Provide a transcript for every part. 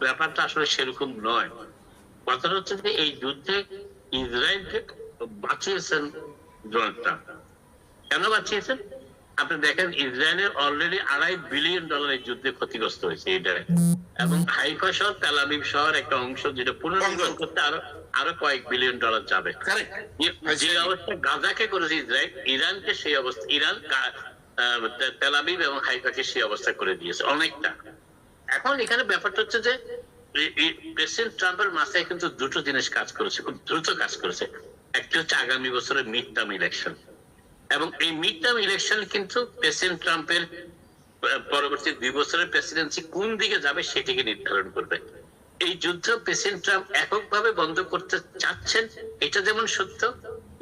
ব্যাপারটা আসলে সেরকম নয়। কথাটা হচ্ছে যে এই যুদ্ধে ইসরায়েলকে বাঁচিয়েছেন ডোনাল্ড ট্রাম্প কেন বাঁচিয়েছেন? আপনি দেখেন ইসরায়েলের অলরেডি আড়াই বিলিয়ন ডলার এই যুদ্ধে ক্ষতিগ্রস্ত হয়েছে এটা এবং হাইফা শহর তেলাবিব শহর একটা অংশ যেটা পুনর্নির্মাণ করতে আরও আরও কয়েক বিলিয়ন ডলার যাবে। যে- অবস্থা গাজাকে করেছে ইসরায়েল ইরানকে সেই অবস্থা ইরান তেলাবিব এবং হাইফাকে সেই অবস্থা করে দিয়েছে অনেকটা। এখন এখানে ব্যাপারটা হচ্ছে যে প্রেসিডেন্ট ট্রাম্পের মাথায় কিন্তু দুটো জিনিস কাজ করেছে, খুব দ্রুত কাজ করেছে। একটা হচ্ছে আগামী বছরের মিড টার্ম ইলেকশন এবং এই মিড টার্ম ইলেকশন কিন্তু প্রেসিডেন্ট ট্রাম্পের পরবর্তী দুই বছরের প্রেসিডেন্সি কোন দিকে যাবে সেটিকে নির্ধারণ করবে। এই যুদ্ধ প্রেসিডেন্ট ট্রাম্প এককভাবে বন্ধ করতে চাচ্ছেন, এটা যেমন সত্য,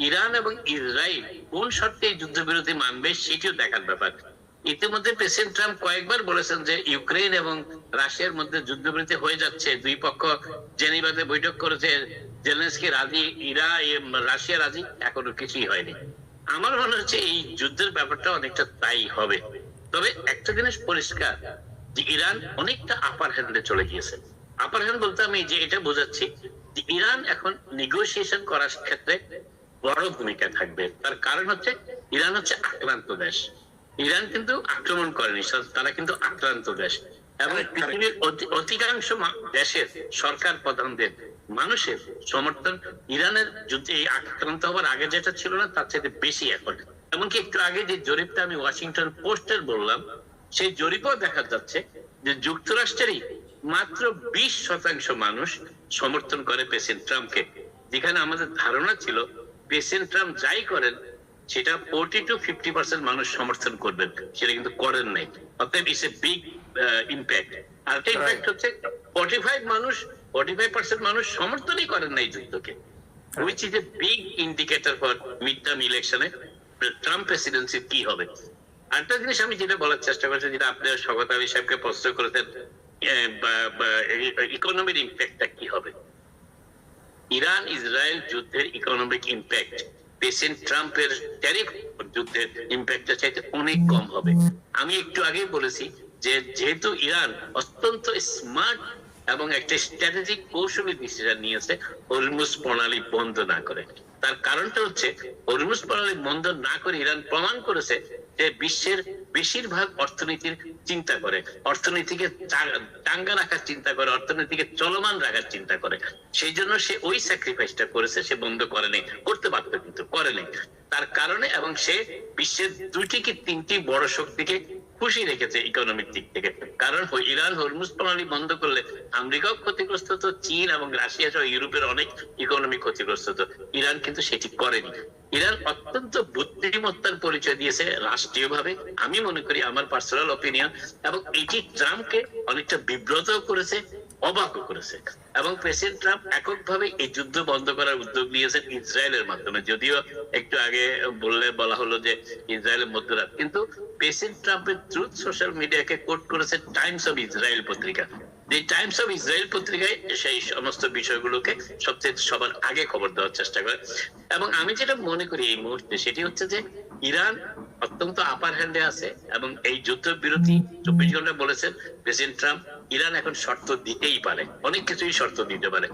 ইরান এবং ইসরায়েল কোন শর্তে এই যুদ্ধবিরতি মানবে সেটিও দেখার ব্যাপার। ইতিমধ্যে প্রেসিডেন্ট ট্রাম্প কয়েকবার বলেছেন যে ইউক্রেন এবং রাশিয়ার মধ্যে যুদ্ধবিরতি হয়ে যাচ্ছে। দুই পক্ষ জেনিভাতে বৈঠক করেছে। জেলেন্সকি রাজি, ইরা রাশিয়া রাজি, এখনও কিছুই হয়নি। আমার মনে হচ্ছে এই যুদ্ধের ব্যাপারটা অনেকটা তাই হবে। তবে একটা জিনিস পরিষ্কার, যে ইরান অনেকটা আপার হ্যান্ডে চলে গিয়েছে। আপার হ্যান্ড বলতে আমি যে এটা বোঝাচ্ছি, যে ইরান এখন নেগোসিয়েশন করার ক্ষেত্রে বড় ভূমিকা থাকবে। তার কারণ হচ্ছে, ইরান হচ্ছে আক্রান্ত দেশ। ইরান কিন্তু আক্রমণ করেনি তারা কিন্তু আক্রান্ত দেশ। এবং correct. পৃথিবীর অধিকাংশ দেশের সরকার প্রধানদের মানুষের সমর্থন ইরানের যুদ্ধে এই আক্রান্ত হওয়ার আগে যেটা ছিল না তার চাইতে বেশি এখন। এমনকি একটু আগে যে জরিপটা আমি ওয়াশিংটন পোস্টের বললাম সেই জরিপও দেখা যাচ্ছে যে যুক্তরাষ্ট্রেরই মাত্র বিশ শতাংশ মানুষ সমর্থন করে প্রেসিডেন্ট ট্রাম্পকে। যেখানে আমাদের ধারণা ছিল প্রেসিডেন্ট ট্রাম্প যাই করেন সেটা ফোর্টি টু ফিফটি পার্সেন্ট মানুষ সমর্থন করবেন সেটা কিন্তু করেন নাই। অতএব ইস এ বিগ ইম্প্যাক্ট আর একটা ইম্প্যাক্ট হচ্ছে ফর্টি ফাইভ মানুষ ফর্টি ফাইভ পার্সেন্ট মানুষ সমর্থনই করেন নাই যুদ্ধকে। Which is a big indicator for mid term ইলেকশনে ট্রাম্প প্রেসিডেন্সি কি হবে। আরেকটা জিনিস আমি যেটা বলার চেষ্টা করছি যেটা আপনার স্বগতা সাহেবকে প্রশ্ন করেছেন ইকোনমির ইম্প্যাক্টটা কি হবে? ইরান ইসরায়েল যুদ্ধের ইকোনমিক ইম্প্যাক্ট প্রেসিডেন্ট ট্রাম্পের ট্যারিফ যুদ্ধের ইম্প্যাক্টটা চাইতে অনেক কম হবে। আমি একটু আগেই বলেছি যে যেহেতু ইরান অত্যন্ত স্মার্ট এবং একটা স্ট্র্যাটেজিক কৌশলী ডিসিশন নিয়েছে, হরমুজ প্রণালী বন্ধ না করে। তার কারণটা হচ্ছে হরমুজ প্রণালী বন্ধ না করে ইরান প্রমাণ করেছে যে বিশ্বের বেশিরভাগ অর্থনীতির চিন্তা করে। অর্থনীতিকে চাঙ্গা রাখার চিন্তা করে, অর্থনীতিকে চলমান রাখার চিন্তা করে। সেই জন্য সে ওই স্যাক্রিফাইসটা করেছে, সে বন্ধ করেনি, করতে পারতো কিন্তু করেনি। তার কারণে এবং সে বিশ্বের দুইটি কি তিনটি বড় শক্তিকে খুশি রেখেছে ইকোনমিক দিক থেকে। কারণ ইরান হরমুজ প্রণালী বন্ধ করলে আমেরিকাও ক্ষতিগ্রস্ত হতো, চীন এবং রাশিয়া সহ ইউরোপের অনেক ইকোনমি ক্ষতিগ্রস্ত হতো। ইরান কিন্তু সেটি করেনি। ইরান অত্যন্ত বুদ্ধিমত্তার পরিচয় দিয়েছে রাষ্ট্রীয়ভাবে। আমি মনে করি আমার পার্সোনাল অপিনিয়ন এবং এটি ট্রাম্পকে অনেকটা বিব্রত করেছে। অবাকও করেছে এবং প্রেসিডেন্ট ট্রাম্প এককভাবে এই যুদ্ধ বন্ধ করার উদ্যোগ নিয়েছেন ইসরায়েলের মাধ্যমে। যদিও একটু আগে বললে বলা হলো যে ইসরায়েলের মধ্যরাত। কিন্তু প্রেসিডেন্ট ট্রাম্পের ট্রুথ সোশ্যাল মিডিয়াকে কোট করেছে টাইমস অফ ইসরায়েল পত্রিকা। যে টাইমস অফ ইসরায়েল পত্রিকায় সেই সমস্ত বিষয়গুলোকে সবচেয়ে সবার আগে খবর দেওয়ার চেষ্টা করে। এবং আমি যেটা মনে করি এই মুহূর্তে সেটি হচ্ছে যে ইরান অত্যন্ত আপার হ্যান্ডে আছে এবং এই যুদ্ধ বিরতি চব্বিশ ঘণ্টা বলেছেন প্রেসিডেন্ট ট্রাম্প ইরান এখন শর্ত দিতেই পারে। অনেক কিছুই শর্ত দিতে পারে।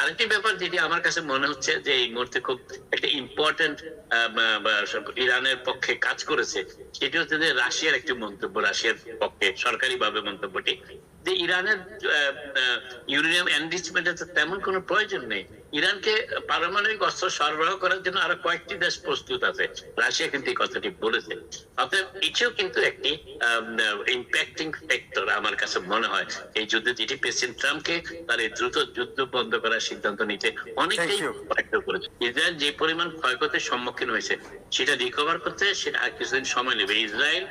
আরেকটি ব্যাপার যেটি আমার কাছে মনে হচ্ছে যে এই মুহূর্তে খুব একটা ইম্পর্টেন্ট ইরানের পক্ষে কাজ করেছে সেটি হচ্ছে যে রাশিয়ার একটি মন্তব্য রাশিয়ার পক্ষে সরকারি ভাবে মন্তব্যটি যে ইরানের ইউরেনিয়াম এনরিচমেন্টের তো তেমন কোনো প্রয়োজন নেই। ইরানকে পারমাণবিক অস্ত্র সরবরাহ করার জন্য আরও কয়েকটি দেশ প্রস্তুত আছে। রাশিয়া কিন্তু এই কথাটি বলেছে। অতএব এটিও কিন্তু একটি ইম্প্যাক্টিং ফ্যাক্টর আমার কাছে মনে হয়। এই যুদ্ধে যেটি প্রেসিডেন্ট ট্রাম্পকে তার এই দ্রুত যুদ্ধ বন্ধ করার সিদ্ধান্ত নিতে অনেকটাই করেছে। ইসরায়েল যে পরিমাণ ক্ষয়ক্ষতির সম্মুখীন হয়েছে সেটা রিকভার করতে সেটা আর কিছুদিন সময় নেবে। ইসরায়েল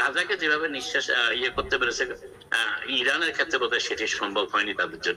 গাজাকে যেভাবে নিঃশ্বাস ইয়ে করতে পেরেছে আহ, ইরানের ক্ষেত্রে বোধহয় সেটি সম্ভব হয়নি তাদের জন্য।